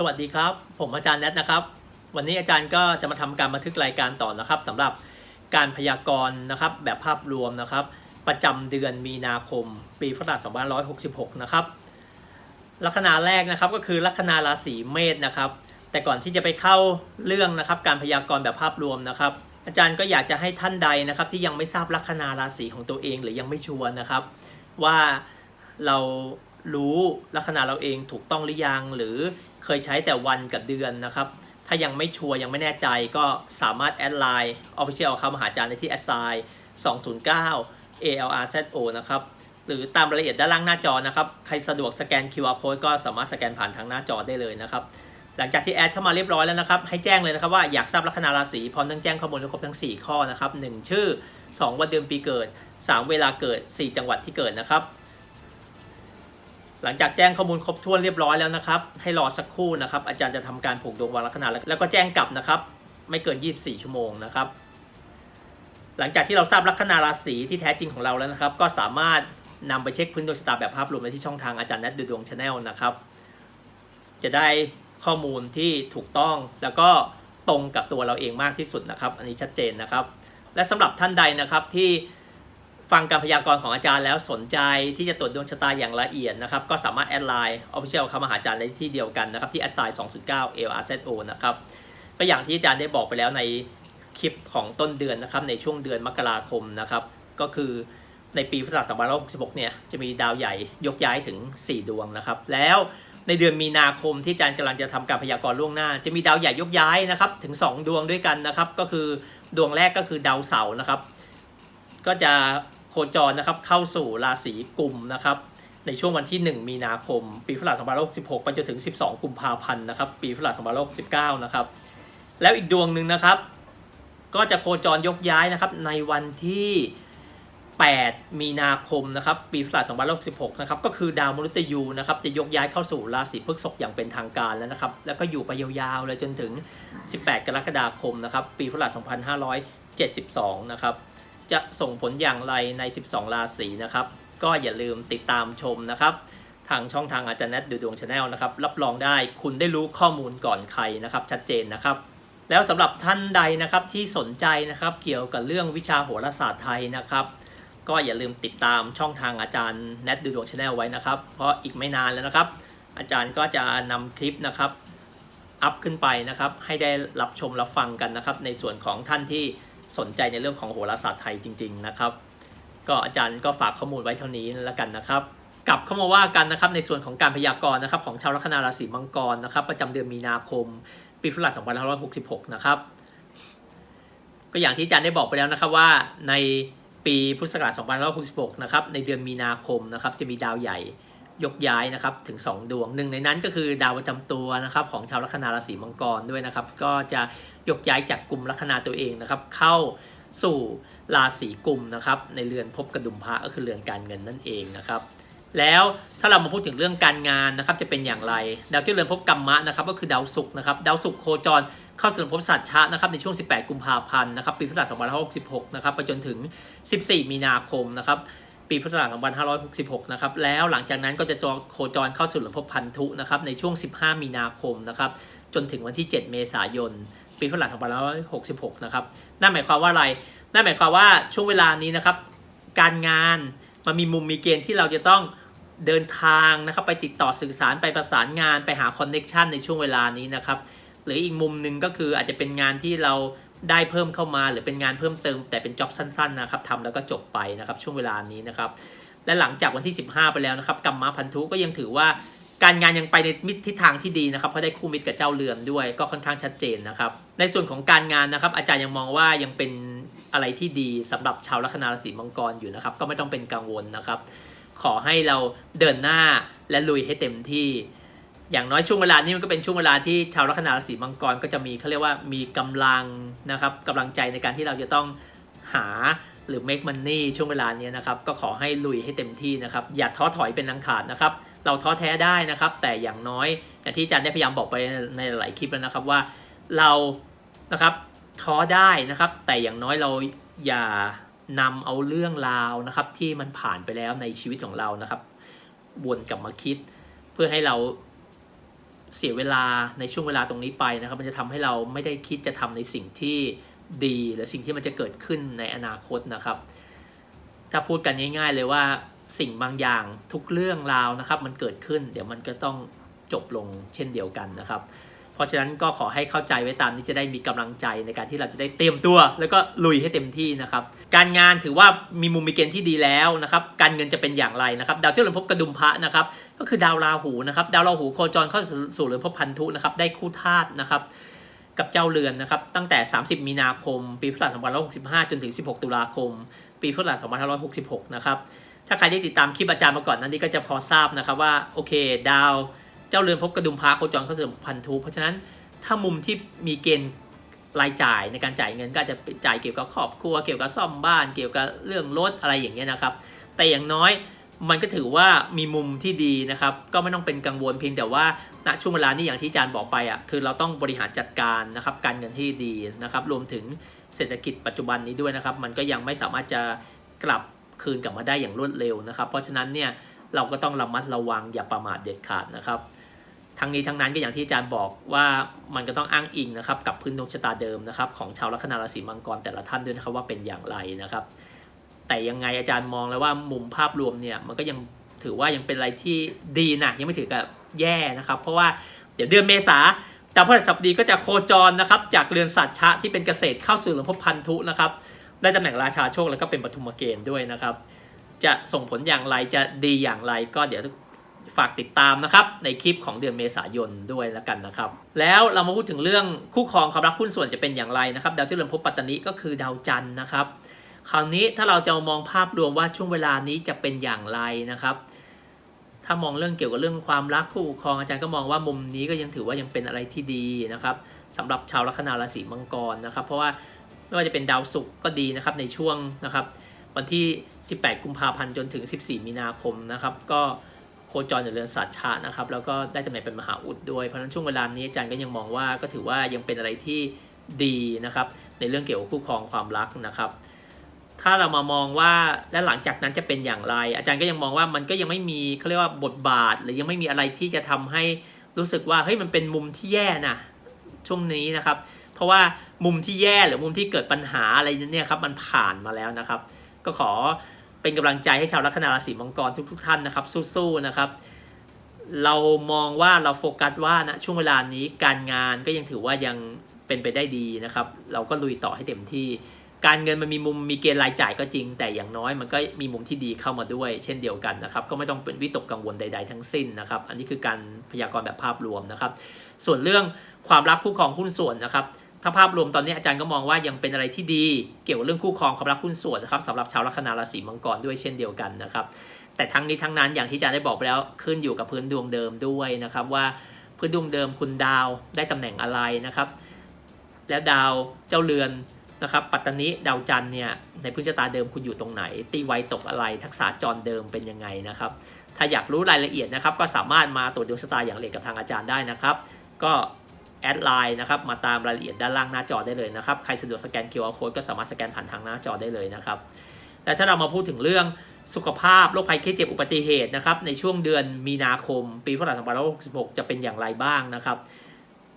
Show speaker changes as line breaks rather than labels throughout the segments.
สวัสดีครับ ผมอาจารย์แนทนะครับ วันนี้อาจารย์ก็จะมาทำการบันทึกรายการต่อนะครับสำหรับการพยากรณ์นะครับ แบบภาพรวมนะครับ ประจำเดือนมีนาคม ปีพุทธศักราช2566 นะครับลัคนาแรกนะครับก็คือลัคนาราศีเมษนะครับ แต่ก่อนที่จะไปเข้าเรื่องนะครับ การพยากรณ์แบบภาพรวมนะครับ อาจารย์ก็อยากจะให้ท่านใดนะครับ ที่ยังไม่ทราบลัคนาราศีของตัวเอง หรือยังไม่ชัวร์นะครับ ว่าเรารู้ลัคนาเราเองถูกต้องหรือยังหรือ เคยใช้แต่วันกับเดือนนะครับ ถ้ายังไม่ชัวร์ยังไม่แน่ใจก็สามารถแอดไลน์ Official เข้ามาหาอาจารย์ได้ที่ a s i 209 ALRZO นะครับ หรือตามรายละเอียดด้านล่างหน้าจอนะครับ ใครสะดวกสแกน QR code ก็สามารถสแกนผ่านทางหน้าจอได้เลยนะครับ หลังจากที่แอดเข้ามาเรียบร้อยแล้วนะครับ ให้แจ้งเลยนะครับว่าอยากทราบลัคนาราศีพร้อมทั้งแจ้งข้อมูลครบทั้ง 4 ข้อนะครับ 1 ชื่อ 2 วันเดือนปีเกิด 3 เวลาเกิด 4 จังหวัดที่เกิดนะครับ หลังจากแจ้งข้อมูลครบถ้วนเรียบร้อยแล้วนะครับ ให้รอสักครู่นะครับ อาจารย์จะทำการผูกดวงวันลัคนาแล้วแล้วก็แจ้งกลับนะครับ ไม่เกิน 24 ชั่วโมงนะครับ หลังจากที่เราทราบลัคนาราศีที่แท้จริงของเราแล้วนะครับ ก็สามารถนำไปเช็คพื้นดวงชะตาแบบภาพรวมได้ที่ช่องทางอาจารย์นัทดูดวงชาแนลนะครับ จะได้ข้อมูลที่ถูกต้องแล้วก็ตรงกับตัวเราเองมากที่สุดนะครับ อันนี้ชัดเจนนะครับ และสำหรับท่านใดนะครับที่ ฟังการพยากรณ์ของอาจารย์แล้วสนใจที่จะตรวจดวงชะตาอย่างละเอียดนะครับ ก็สามารถแอดไลน์ Official เข้ามาหาอาจารย์ได้ที่เดียวกันนะครับ ที่ a s i 209 LRZO นะครับ ก็อย่างที่อาจารย์ได้บอกไปแล้วในคลิปของต้นเดือนนะครับ ในช่วงเดือนมกราคมนะครับ ก็คือในปีพุทธศักราช2566 เนี่ย จะมีดาวใหญ่ยกย้ายถึง 4 ดวงนะครับ แล้วในเดือนมีนาคมที่อาจารย์กำลังจะทำการพยากรณ์ล่วงหน้า จะมีดาวใหญ่ยกย้ายนะครับ ถึง 2 ดวงด้วยกันนะครับ ก็คือดวงแรกก็คือดาวเสาร์นะครับ ก็จะ คจรนะครับเข้าสู่ราศีกุมนะครับในช่วงวันที่ 1 มีนาคม ปีพุทธศักราช26ไปจนถึง 12 กุมภาพันธ์นะครับ ปีพุทธศักราช29นะครับ แล้วอีกดวงหนึ่งนะครับ ก็จะโคจรยกย้ายนะครับ ในวันที่ 8 มีนาคมนะครับ ปีพุทธศักราช2566นะครับ ก็คือดาวมฤตยูนะครับ จะยกย้ายเข้าสู่ราศีพฤษภอย่างเป็นทางการแล้วนะครับ แล้วก็อยู่ไปยาวๆเลยจนถึง 18 กรกฎาคมนะครับ ปีพุทธศักราช2572 นะครับ จะส่งผลอย่างไรใน 12 ราศีนะครับ ก็อย่าลืมติดตามชมนะครับ ทางช่องทางอาจารย์แนทดูดวงชาแนลนะครับ รับรองได้คุณได้รู้ข้อมูลก่อนใครนะครับ ชัดเจนนะครับ แล้วสำหรับท่านใดนะครับที่สนใจนะครับเกี่ยวกับเรื่องวิชาโหราศาสตร์ไทยนะครับ ก็อย่าลืมติดตามช่องทางอาจารย์แนทดูดวงชาแนลไว้นะครับ เพราะอีกไม่นานแล้วนะครับ อาจารย์ก็จะนำคลิปนะครับอัพขึ้นไปนะครับ ให้ได้รับชมรับฟังกันนะครับ ในส่วนของท่านที่ สนใจในเรื่องของโหราศาสตร์ไทยจริง ๆนะครับ ก็อาจารย์ก็ฝากข้อมูลไว้เท่านี้แล้วกันนะครับ กลับเข้ามาว่ากันนะครับในส่วนของการพยากรณ์นะครับของชาวลัคนาราศีมังกรนะครับ ประจำเดือนมีนาคม ปีพุทธศักราช2566 นะครับ ก็อย่างที่อาจารย์ได้บอกไปแล้วนะครับว่าในปีพุทธศักราช2566 นะครับในเดือนมีนาคมนะครับจะมีดาวใหญ่ ยกย้ายนะครับถึง 2 ดวงหนึ่งในนั้นก็คือดาวประจำตัวนะครับของชาวลัคนาราศีมังกรด้วยนะครับ ก็จะยกย้ายจากกลุ่มลัคนาตัวเองนะครับ เข้าสู่ราศีกุมนะครับในเรือนภพกระดุมพระก็คือเรือนการเงินนั่นเองนะครับ แล้วถ้าเรามาพูดถึงเรื่องการงานนะครับ จะเป็นอย่างไร ดาวที่เรือนภพกรรมะนะครับ ก็คือดาวศุกร์นะครับดาวศุกร์โคจรเข้าสู่เรือนภพสัตชะนะครับในช่วง 18 กุมภาพันธ์นะครับปีพุทธศักราช2566 นะครับไปจนถึง 14 มีนาคมนะครับ ปีพุทธศักราช2566 นะครับ แล้วหลังจากนั้นก็จะจโคจรเข้าสู่เรือนภพพันธุนะครับในช่วง 15 มีนาคมนะครับจนถึงวันที่ 7 เมษายน ปีพุทธศักราช2566 นะครับ นั่นหมายความว่าอะไร นั่นหมายความว่าช่วงเวลานี้นะครับ การงานมันมีมุมมีเกณฑ์ที่เราจะต้องเดินทางนะครับไปติดต่อสื่อสารไปประสานงานไปหาคอนเน็ชันในช่วงเวลานี้นะครับ หรืออีกมุมหนึ่งก็คืออาจจะเป็นงานที่เรา ได้เพิ่มเข้ามาหรือเป็นงานเพิ่มเติม แต่เป็นจ็อบสั้นๆนะครับทำแล้วก็จบไปนะครับช่วงเวลานี้นะครับและหลังจากวันที่ 15 ไปแล้วนะครับกรรมะพันธุก็ยังถือว่าการงานยังไปในมิตรทิศทางที่ดีนะครับเพราะได้คู่มิตรกับเจ้าเรือนด้วยก็ค่อนข้างชัดเจนนะครับ ในส่วนของการงานนะครับ อาจารย์ยังมองว่ายังเป็นอะไรที่ดีสำหรับชาวลัคนาราศีมังกรอยู่นะครับ ก็ไม่ต้องเป็นกังวลนะครับ ขอให้เราเดินหน้าและลุยให้เต็มที่ อย่างน้อยช่วงเวลานี้มันก็เป็นช่วงเวลาที่ชาวลัคนาราศีมังกรก็จะมีเขาเรียกว่ามีกำลังนะครับกำลังใจในการที่เราจะต้องหาหรือ make money ช่วงเวลานี้นะครับ ก็ขอให้ลุยให้เต็มที่นะครับ อย่าท้อถอยเป็นอังขาดนะครับ เราท้อแท้ได้นะครับ แต่อย่างน้อยอย่างที่อาจารย์ได้พยายามบอกไปในหลายคลิปแล้วนะครับว่าเรานะครับท้อได้นะครับ แต่อย่างน้อยเราอย่านำเอาเรื่องราวนะครับ ที่มันผ่านไปแล้วในชีวิตของเรานะครับวนกลับมาคิด เพื่อให้เรา เสียเวลาในช่วงเวลาตรงนี้ไปนะครับ มันจะทำให้เราไม่ได้คิดจะทำในสิ่งที่ดีหรือสิ่งที่มันจะเกิดขึ้นในอนาคตนะครับ ถ้าพูดกันง่าย ๆ เลยว่าสิ่งบางอย่างทุกเรื่องราวนะครับ มันเกิดขึ้น เดี๋ยวมันก็ต้องจบลงเช่นเดียวกันนะครับ เพราะฉะนั้นก็ขอให้เข้าใจไว้ตามนี้จะได้มีกำลังใจในการที่เราจะได้เตรียมตัว แล้วก็ลุยให้เต็มที่นะครับ การงานถือว่ามีมุมมีเกณฑ์ที่ดีแล้วนะครับ การเงินจะเป็นอย่างไรนะครับดาวเจ้าเรือนภพกระดุมพระนะครับ ก็คือดาวราหูนะครับดาวราหูโคจรเข้าสู่เรือนภพพันธุนะครับได้คู่ธาตุนะครับกับเจ้าเรือนนะครับตั้งแต่ 30 มีนาคม ปีพุทธศักราช2565 จนถึง 16 ตุลาคม ปีพุทธศักราช2566 นะครับ ถ้าใครได้ติดตามคลิปอาจารย์มาก่อนนั้นนี่ก็จะพอทราบนะครับว่าโอเค ดาว เจ้าเรือนภพกระดุมพระโคจรเข้าสู่พันธุเพราะฉะนั้นถ้ามุมที่มีเกณฑ์รายจ่ายในการจ่ายเงินก็จะจ่ายเกี่ยวกับครอบครัวเกี่ยวกับซ่อมบ้าน เกี่ยวกับเรื่องรถอะไรอย่างเงี้ยนะครับ แต่อย่างน้อยมันก็ถือว่ามีมุมที่ดีนะครับ ก็ไม่ต้องเป็นกังวลเพียงแต่ว่าณช่วงเวลานี้อย่างที่อาจารย์บอกไปอะคือเราต้องบริหารจัดการนะครับการเงินที่ดีนะครับ รวมถึงเศรษฐกิจปัจจุบันนี้ด้วยนะครับ มันก็ยังไม่สามารถจะกลับคืนกลับมาได้อย่างรวดเร็วนะครับ เพราะฉะนั้นเนี่ยเราก็ต้องระมัดระวังอย่าประมาทเด็ดขาดนะครับ ทั้งนี้ทั้งนั้นก็อย่างที่อาจารย์บอกว่ามันก็ต้องอ้างอิงนะครับกับพื้นดวงชะตาเดิมนะครับของชาวลัคนาราศีมังกรแต่ละท่านด้วยนะครับว่าเป็นอย่างไรนะครับ แต่ยังไงอาจารย์มองแล้วว่ามุมภาพรวมเนี่ยมันก็ยังถือว่ายังเป็นอะไรที่ดีนะยังไม่ถือกับแย่นะครับ เพราะว่าเดี๋ยวเดือนเมษาดาวพฤหัสบดีก็จะโคจรนะครับจากเรือนสัตว์ชะที่เป็นเกษตรเข้าสู่เรือนภพพันธุนะครับได้ตำแหน่งราชาโชคแล้วก็เป็นปฐุมเกณฑ์ด้วยนะครับ จะส่งผลอย่างไรจะดีอย่างไรก็เดี๋ยว ฝากติดตามนะครับ ในคลิปของเดือนเมษายนด้วยแล้วกันนะครับ แล้วเรามาพูดถึงเรื่องคู่ครองความรักหุ้นส่วนจะเป็นอย่างไรนะครับ ดาวเจริญภพปัตตานีก็คือดาวจันทร์นะครับ คราวนี้ถ้าเราจะมองภาพรวมว่าช่วงเวลานี้จะเป็นอย่างไรนะครับ ถ้ามองเรื่องเกี่ยวกับเรื่องความรักคู่ครองอาจารย์ก็มองว่ามุมนี้ก็ยังถือว่ายังเป็นอะไรที่ดีนะครับสำหรับชาวลัคนาราศีมังกรนะครับ เพราะว่าไม่ว่าจะเป็นดาวศุกร์ก็ดีนะครับในช่วงนะครับ วันที่ 18 กุมภาพันธ์จนถึง 14 มีนาคมนะครับ ก็ โคจรอยู่เรือนสัตชานะครับแล้วก็ได้ตำแหน่งเป็นมหาอุดด้วย เพราะฉะนั้นช่วงเวลานี้อาจารย์ก็ยังมองว่าก็ถือว่ายังเป็นอะไรที่ดีนะครับในเรื่องเกี่ยวกับคู่ครองความรักนะครับ ถ้าเรามามองว่าและหลังจากนั้นจะเป็นอย่างไร อาจารย์ก็ยังมองว่ามันก็ยังไม่มีเขาเรียกว่าบทบาท หรือยังไม่มีอะไรที่จะทำให้รู้สึกว่าเฮ้ยมันเป็นมุมที่แย่นะช่วงนี้นะครับ เพราะว่ามุมที่แย่หรือมุมที่เกิดปัญหาอะไรเนี่ยครับมันผ่านมาแล้วนะครับ ก็ขอ เป็นกำลังใจให้ชาวลัคนาราศีมังกรทุกๆทท่านนะครับ สู้ๆนะครับ เรามองว่าเราโฟกัสว่านะช่วงเวลานี้การงานก็ยังถือว่ายังเป็นไปได้ดีนะครับ เราก็ลุยต่อให้เต็มที่การเงินมันมีมุมมีเกณฑ์รายจ่ายก็จริง แต่อย่างน้อยมันก็มีมุมที่ดีเข้ามาด้วย เช่นเดียวกันนะครับ ก็ไม่ต้องเป็นวิตกกังวลใด ๆ ทั้งสิ้นนะครับ อันนี้คือการพยากรณ์แบบภาพรวมนะครับ ส่วนเรื่องความรักคู่ครองหุ้นส่วนนะครับ ถ้าภาพรวมตอนนี้อาจารย์ก็มองว่ายังเป็นอะไรที่ดี เกี่ยวกับเรื่องคู่ครองความรักหุ้นส่วนนะครับสำหรับชาวลัคนาราศีมังกรด้วยเช่นเดียวกันนะครับ แต่ทั้งนี้ทั้งนั้นอย่างที่อาจารย์ได้บอกไปแล้วขึ้นอยู่กับพื้นดวงเดิมด้วยนะครับว่าพื้นดวงเดิมคุณดาวได้ตำแหน่งอะไรนะครับ แล้วดาวเจ้าเรือนนะครับปัตตานีดาวจันทร์เนี่ยในพื้นชะตาเดิมคุณอยู่ตรงไหน ตีไวตกอะไรทักษะจรเดิมเป็นยังไงนะครับ ถ้าอยากรู้รายละเอียดนะครับ ก็สามารถมาตรวจดวงชะตาอย่างละเอียดกับทางอาจารย์ได้นะครับ ก็ แอดไลน์นะครับมาตามรายละเอียดด้านล่างหน้าจอได้เลยนะครับ ใครสะดวกสแกน QR Code ก็สามารถสแกนผ่านทางหน้าจอได้เลยนะครับแต่ถ้าเรามาพูดถึงเรื่องสุขภาพโรคภัยไข้เจ็บอุบัติเหตุนะครับในช่วงเดือนมีนาคม ปีพุทธศักราช2566 จะเป็นอย่างไรบ้างนะครับ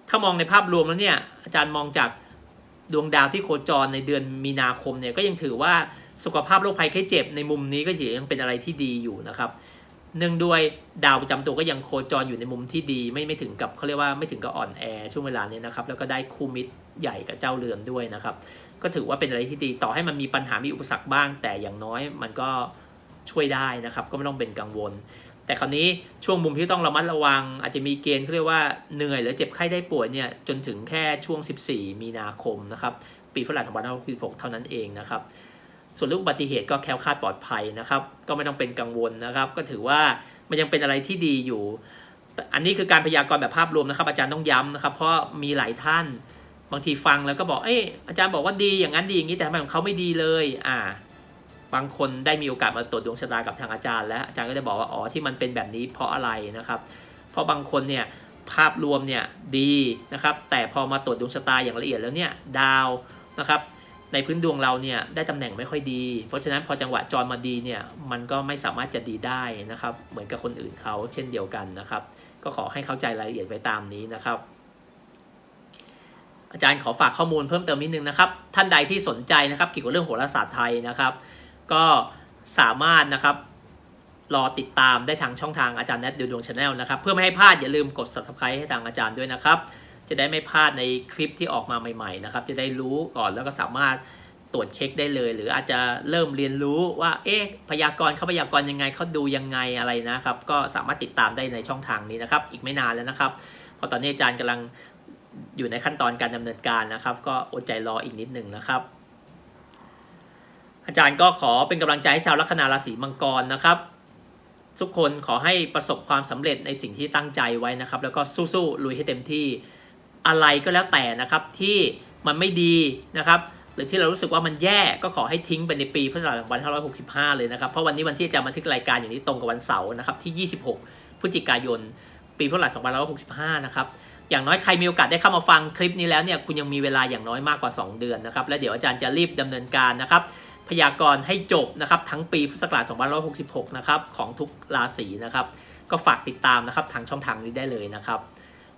ถ้ามองในภาพรวมแล้วเนี่ยอาจารย์มองจากดวงดาวที่โคจรในเดือนมีนาคมเนี่ยก็ยังถือว่าสุขภาพโรคภัยไข้เจ็บในมุมนี้ก็ยังเป็นอะไรที่ดีอยู่นะครับ เนื่องด้วยดาวประจำตัวก็ยังโคจรอยู่ในมุมที่ดี ไม่ไม่ถึงกับเขาเรียกว่าไม่ถึงกับอ่อนแอช่วงเวลานี้นะครับ แล้วก็ได้คู่มิตรใหญ่กับเจ้าเรือนด้วยนะครับ ก็ถือว่าเป็นอะไรที่ดีต่อให้มันมีปัญหามีอุปสรรคบ้าง แต่อย่างน้อยมันก็ช่วยได้นะครับ ก็ไม่ต้องเป็นกังวล แต่คราวนี้ช่วงมุมที่ต้องระมัดระวัง อาจจะมีเกณฑ์เขาเรียกว่าเหนื่อยหรือเจ็บไข้ได้ป่วยเนี่ยจนถึงแค่ช่วง 14 มีนาคมนะครับปีพุทธศักราช2566เท่านั้นเองนะครับ ส่วนเรื่องอุบัติเหตุก็แคล้วคลาดปลอดภัยนะครับ ก็ไม่ต้องเป็นกังวลนะครับ ก็ถือว่ามันยังเป็นอะไรที่ดีอยู่ อันนี้คือการพยากรณ์แบบภาพรวมนะครับ อาจารย์ต้องย้ำนะครับ เพราะมีหลายท่านบางทีฟังแล้วก็บอกเอ้ยอาจารย์บอกว่าดีอย่างนั้นดีอย่างนี้แต่ทำไมของเขาไม่ดีเลย อ่า บางคนได้มีโอกาสมาตรวจดวงชะตากับทางอาจารย์ แล้วอาจารย์ก็จะบอกว่าอ๋อที่มันเป็นแบบนี้เพราะอะไรนะครับ เพราะบางคนเนี่ยภาพรวมเนี่ยดีนะครับ แต่พอมาตรวจดวงชะตาอย่างละเอียดแล้วเนี่ยดาวนะครับ ในพื้นดวงเราเนี่ยได้ตำแหน่งไม่ค่อยดี เพราะฉะนั้นพอจังหวะจรมาดีเนี่ยมันก็ไม่สามารถจะดีได้นะครับ เหมือนกับคนอื่นเขาเช่นเดียวกันนะครับ ก็ขอให้เข้าใจรายละเอียดไว้ตามนี้นะครับ อาจารย์ขอฝากข้อมูลเพิ่มเติมนิดนึงนะครับ ท่านใดที่สนใจนะครับเกี่ยวกับเรื่องโหราศาสตร์ไทยนะครับ ก็สามารถนะครับรอติดตามได้ทางช่องทางอาจารย์แนทดูดวงชาแนลนะครับ เพื่อไม่ให้พลาดอย่าลืมกด subscribe ให้ทางอาจารย์ด้วยนะครับ จะได้ไม่พลาดในคลิปที่ออกมาใหม่ๆนะครับ จะได้รู้ก่อนแล้วก็สามารถตรวจเช็คได้เลย หรืออาจจะเริ่มเรียนรู้ว่า เอ๊ะพยากรณ์เขาพยากรณ์ยังไงเขาดูยังไงอะไรนะครับ ก็สามารถติดตามได้ในช่องทางนี้นะครับ อีกไม่นานแล้วนะครับเพราะตอนนี้อาจารย์กำลังอยู่ในขั้นตอนการดำเนินการนะครับ ก็อดใจรออีกนิดหนึ่งนะครับอาจารย์ก็ขอเป็นกำลังใจให้ชาวลัคนาราศีมังกรนะครับ ทุกคนขอให้ประสบความสำเร็จในสิ่งที่ตั้งใจไว้นะครับ แล้วก็สู้ๆลุยให้เต็มที่ อะไรก็แล้วแต่นะครับที่มันไม่ดีนะครับหรือที่เรารู้สึกว่ามันแย่ก็ขอให้ทิ้งไปในปีพุทธศักราช2565 เลยนะครับ เพราะวันนี้วันที่อาจะบันทึกรายการอย่างนี้ตรงกับวันเสาร์นะครับที่ 26 พฤศจิกายน ปีพุทธศักราช2565 นะครับอย่างน้อยใครมีโอกาสได้เข้ามาฟังคลิปนี้แล้วเนี่ยคุณยังมีเวลาอย่างน้อยมากกว่า 2 เดือนนะครับและเดี๋ยวอาจารย์จะรีบดำเนินการนะครับพยากรณ์ให้จบนะครับทั้งปีพุทธศักราช2566 นะครับของทุกราศีนะครับก็ฝากติดตามนะครับทางช่องทางนี้ได้เลยนะครับ